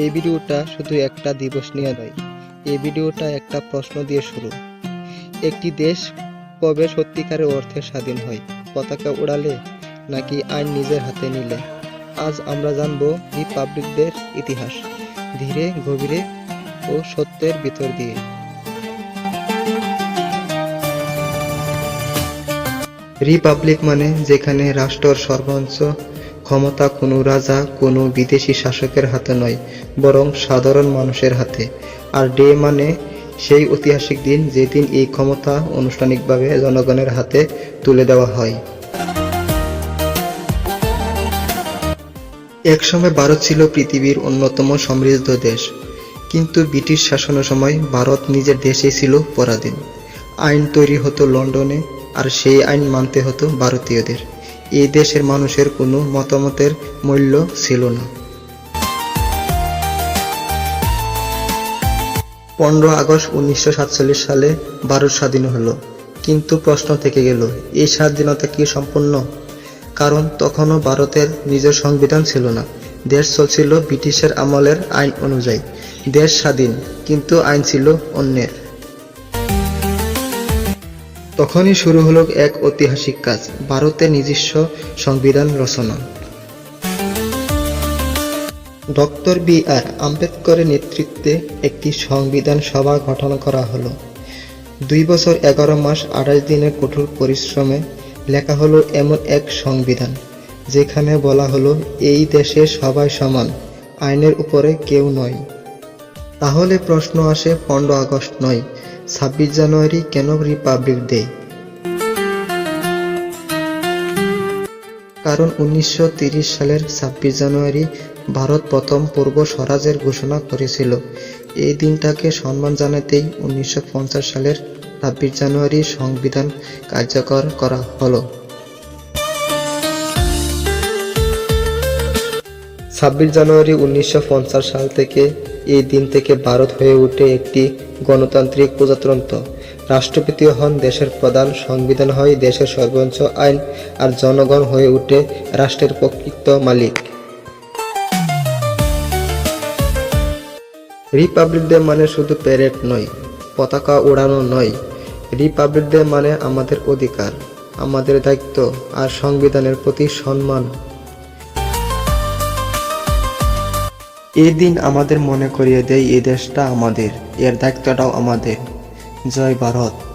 এই ভিডিওটা শুধু একটা দিবস নিয়ে নয়, এই ভিডিওটা একটা প্রশ্ন দিয়ে শুরু। একটি দেশ কবে সত্যিকারের অর্থে স্বাধীন হয়, পতাকা উড়ালে নাকি আইন নিজের হাতে নিলে? আজ আমরা জানব রিপাবলিকদের ইতিহাস, ধীরে, গভীরে ও সত্যের ভিতর দিয়ে। রিপাবলিক মানে যেখানে রাষ্ট্রর সর্বোচ্চ ক্ষমতা কোনো রাজা, কোনো বিদেশি শাসকের হাতে নয়, বরং সাধারণ মানুষের হাতে। আর ডে মানে সেই ঐতিহাসিক দিন যেদিন এই ক্ষমতা আনুষ্ঠানিকভাবে জনগণের হাতে তুলে দেওয়া হয়। একসময় ভারত ছিল পৃথিবীর অন্যতম সমৃদ্ধ দেশ। কিন্তু ব্রিটিশ শাসনের সময় ভারত নিজের দেশেই ছিল পরাধীন। আইন তৈরি হতো লন্ডনে, আর সেই আইন মানতে হতো ভারতীয়দের। এই দেশের মানুষের কোনো মতামতের মূল্য ছিল না। পনেরো আগস্ট উনিশশো সাতচল্লিশ সালে ভারত স্বাধীন হলো। কিন্তু প্রশ্ন থেকে গেল, এই স্বাধীনতা কি সম্পূর্ণ? কারণ তখনও ভারতের নিজের সংবিধান ছিল না। দেশ চলছিল ব্রিটিশের আমলের আইন অনুযায়ী। দেশ স্বাধীন, কিন্তু আইন ছিল অন্যের। তখনই শুরু হলো এক ঐতিহাসিক কাজ, ভারতের নিজস্ব সংবিধান রচনা। ডক্টর বি আর আম্বেদকরের নেতৃত্বে একটি সংবিধান সভা গঠন করা হলো। দুই বছর এগারো মাস আঠাশ দিনের কঠোর পরিশ্রমে লেখা হলো এমন এক সংবিধান, যেখানে বলা হলো এই দেশে সবাই সমান, আইনের উপরে কেউ নয়। তাহলে প্রশ্ন আসে পনেরো আগস্ট নয় ছাব্বিশ জানুয়ারি কেন রিপাবলিক ডে? কারণ উনিশশো সালের ছাব্বিশ জানুয়ারি ভারত প্রথম পূর্ব স্বরাজের ঘোষণা করেছিল। এই দিনটাকে সম্মান জানাতেই উনিশশো পঞ্চাশ সালের ছাব্বিশ জানুয়ারি সংবিধান কার্যকর করা হলো। ছাব্বিশ জানুয়ারি উনিশশো পঞ্চাশ সাল থেকে এই দিন থেকে ভারত হয়ে ওঠে একটি গণতান্ত্রিক প্রজাতন্ত্র। রাষ্ট্রপতি হন দেশের প্রধান, সংবিধান হয় দেশের সর্বোচ্চ আইন, আর জনগণ হয়ে ওঠে রাষ্ট্রের প্রকৃত মালিক। রিপাবলিক ডে মানে শুধু প্যারেড নয়, পতাকা ওড়ানো নয়। রিপাবলিক ডে মানে আমাদের অধিকার, আমাদের দায়িত্ব, আর সংবিধানের প্রতি সম্মান। এই দিন আমাদের মনে করিয়ে দেয় এই দেশটা আমাদের এর দায়িত্বটাও আমাদের। জয় ভারত।